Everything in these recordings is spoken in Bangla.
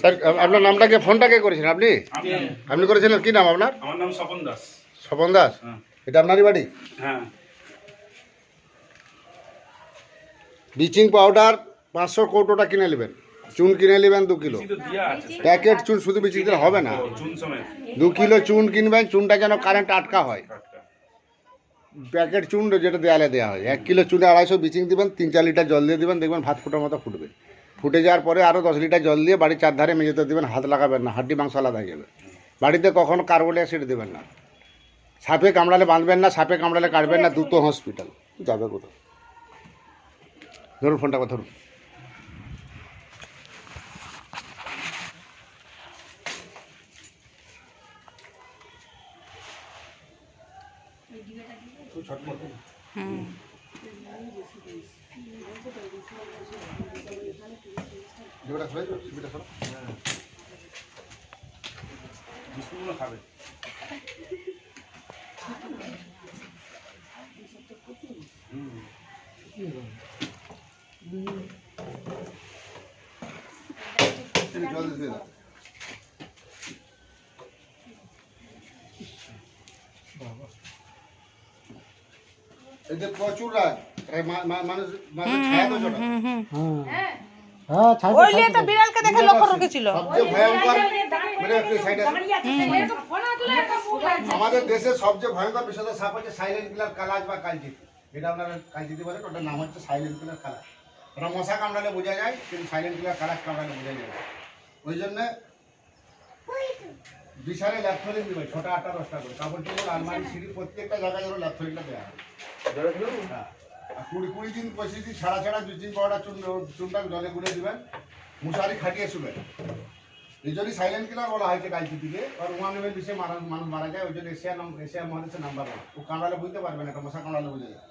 স্যার আপ- আপনার নামটাকে ফোনটা কে করেছিলেন আপনি? আপনি করেছিলেন কি নাম আপনার? আমার নাম স্বপন দাস। স্বপন দাস? হ্যাঁ। এটা আপনারই বাড়ি? হ্যাঁ। ব্লিচিং পাউডার পাঁচশো কৌটোটা কিনে নেবেন। চুন কিনে নেবেন দু কিলো। প্যাকেট চুন শুধু দিলে হবে না। দু কিলো চুন কিনবেন চুনটা যেন কারেন্ট আটকা হয়। প্যাকেট চুন যেটা দেয়ালে দেওয়া হয়। এক কিলো চুনে আড়াইশো ব্লিচিং দেবেন, তিন চার লিটার জল দিয়ে দেবেন, দেখবেন ভাত ফুটার মতো ফুটবে। ফুটে যাওয়ার পরে আরও দশ লিটার জল দিয়ে বাড়ির চারধারে মেঝেতে দেবেন, হাত লাগাবেন না, হাড্ডি মাংস আলাদা হয়ে যাবে। বাড়িতে কখনো কার্বন অ্যাসিড দেবেন না। সাপে কামড়ালে বাঁধবেন না, সাপে কামড়ালে কাটবেন না, দ্রুত হসপিটাল, যাবে কোথাও। ধরুন, ফোনটা ধরুন। বিস্কুটগুলো খাবে জল দিয়ে এতে প্রচুর রাগ। এই মা- মা- মানুষ মানুষ ছায়া তো ছোট। ওই নিয়ে তো বিড়ালকে দেখে লক্ষ্য রেখেছিল। সবচেয়ে ভয়ঙ্কর মানে একটু সাইডে আমাদের দেশে সবচেয়ে ভয়ঙ্কর বিষয় সাপ হচ্ছে সাইলেন্ট কিলার কালাজ বা কালজিত। এটা আপনারা কালজিতি বলে ওটার নাম হচ্ছে সাইলেন্ট কিলার কালাজ। ওটা মশা কামড়ালে বোঝা যায় কিন্তু সাইলেন্ট কিলার কালাজ কামড়ালে বোঝা যায় ওই জন্যে বিশালে ল্যাপথলিন দিবে ছটা আটটা দশটা করে। কাপড় চোপড় আলমারি সিঁড়ি প্রত্যেকটা জায়গায় যেন ল্যাপথলিনটা দেওয়া হয়। কুড়ি কুড়ি দিন পঁচিশ দিন ছাড়া ছাড়া ব্লিচিং পাউডার চুন চুনটা জলে গুলে দিবেন। মশারি খাটিয়ে শুবেন। এই জন্যই সাইলেন্ট কিলার বলা হয়েছে কালচি দিকে। আর ওয়ান এমএল বিষে মারা মানুষ মারা যায় ওই জন্য এশিয়া এশিয়া মহাদেশের নাম্বার ওয়ান ও কামড়ালে বুঝতে পারবে না একটা মশা কামড়ালে বুঝে যায়।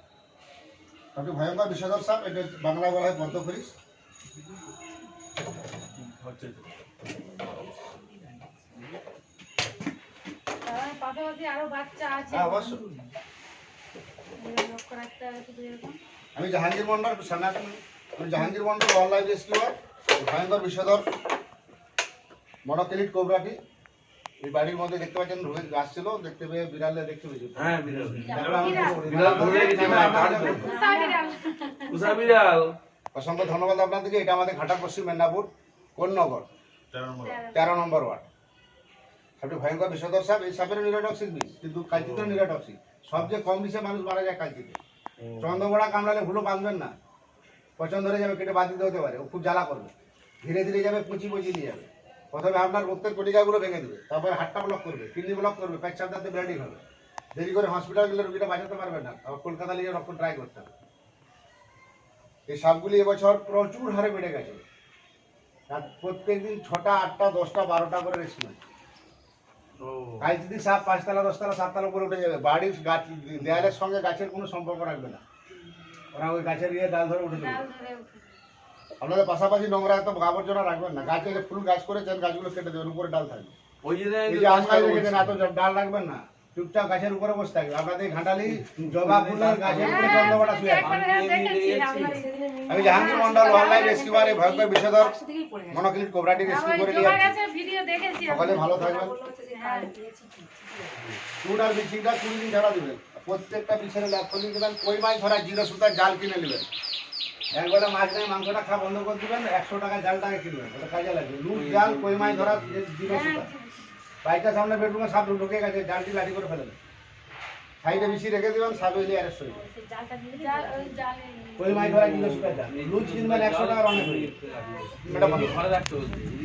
সবচেয়ে ভয়ঙ্কর বিষধর সাপ এটা বাংলা বলা হয় বদ্ধ করিস হচ্ছে পাশাপাশি আরও বাচ্চা আছে। হ্যাঁ অবশ্যই লক্ষ্য রাখতে হবে শুধু এরকম আমি জাহাঙ্গীর মন্ডল সনাতন আমি জাহাঙ্গীর মন্ডল অনলাইন রেস্কিউয়ার ভয়ঙ্কর বিষধর মনোক্লিট কোবরাটি। এই বাড়ির মধ্যে দেখতে পাচ্ছেন আসছিল দেখতে পেয়ে বিড়ালে দেখতে পেয়েছি। হ্যাঁ বিড়াল। ধরে অসংখ্য ধন্যবাদ আপনাদেরকে। এটা আমাদের ঘাটা পশ্চিম মেদিনীপুর কোন নগর? তেরো নম্বর। তেরো নম্বর ওয়ার্ড। সবচেয়ে ভয়ঙ্কর বিষধর সাপ। এই সাপের নিরোটক্সিক বিষ কিন্তু কালচিতে নিরোটক্সিক সবচেয়ে কম বিষে মানুষ মারা যায় কালচিতে চন্দ্রবড়া কামড়ালে ভুলো বাঁধবেন না। পছন্দ ধরে যাবে কেটে বাদ দিতে হতে পারে। ও খুব জ্বালা করবে। ধীরে ধীরে যাবে পুচি পুচি নিয়ে যাবে। প্রথমে আপনার রক্তের কটিকাগুলো ভেঙে দেবে তারপরে হাতটা ব্লক করবে কিডনি ব্লক করবে পেচ্ছাপ দাঁতে ব্লিডিং হবে। দেরি করে হসপিটাল গেলে রুগীটা বাঁচাতে পারবে না আবার কলকাতা নিয়ে রক্ত ট্রাই করতে হবে। এই সাপগুলি এবছর প্রচুর হারে বেড়ে গেছে। আর প্রত্যেকদিন ছটা আটটা দশটা বারোটা করে ও কাল যদি সাপ পাঁচতলা দশতলা সাততলা উপরে উঠে যাবে বাড়ির গাছ দেয়ালের সঙ্গে গাছের কোনো সম্পর্ক রাখবে না। ওরা ওই গাছের ইয়ে ডাল ধরে উঠে যাবে আপনাদের পাশাপাশি নোংরা এত আবর্জনা রাখবেন না। গাছে যে ফুল গাছ করেছেন গাছগুলো কেটে দেবেন উপরে ডাল থাকবে। ওই যে যে আম গাছ রেখেছেন এত ডাল রাখবেন না। চুপচাপ গাছের উপরে বসে থাকবে। আপনাদের ঘাটালি জবা ফুলের গাছের উপরে চন্দ্রবাটা শুয়ে আমি জাহাঙ্গীর মন্ডল অনলাইন রেস্কিউবার এই ভয়ঙ্কর বিষধর মনোক্লিট কোবরাটি রেস্কিউ করে আমি। সকালে ভালো থাকবেন। হ্যাঁ। চুন আর বিচিংটা কুড়ি দিন ছাড়া দেবেন। প্রত্যেকটা পিছনে ল্যাপ খুলে দেবেন কই মাছ ধরা জিরো সুতার জাল কিনে নেবেন। একবেলা মাছ নেই মাংসটা খাওয়া বন্ধ করে দিবেন একশো টাকা জালটাকে কিনবেন। ওটা কাজে লাগবে। লুট জাল কই মাছ ধরা জিরো সুতা। বাইকটা সামনে বেডরুমে সাপ ঢুকে গেছে জালটি লাঠি করে ফেলেন সাইডে বেশি রেখে দিবেন সাপ এলে অ্যারেস্ট হয়ে ওই জালে কই মাছ ধরা সুতার লুজ কিনবেন একশো টাকার অনেক হয়ে রাখতে বলছি।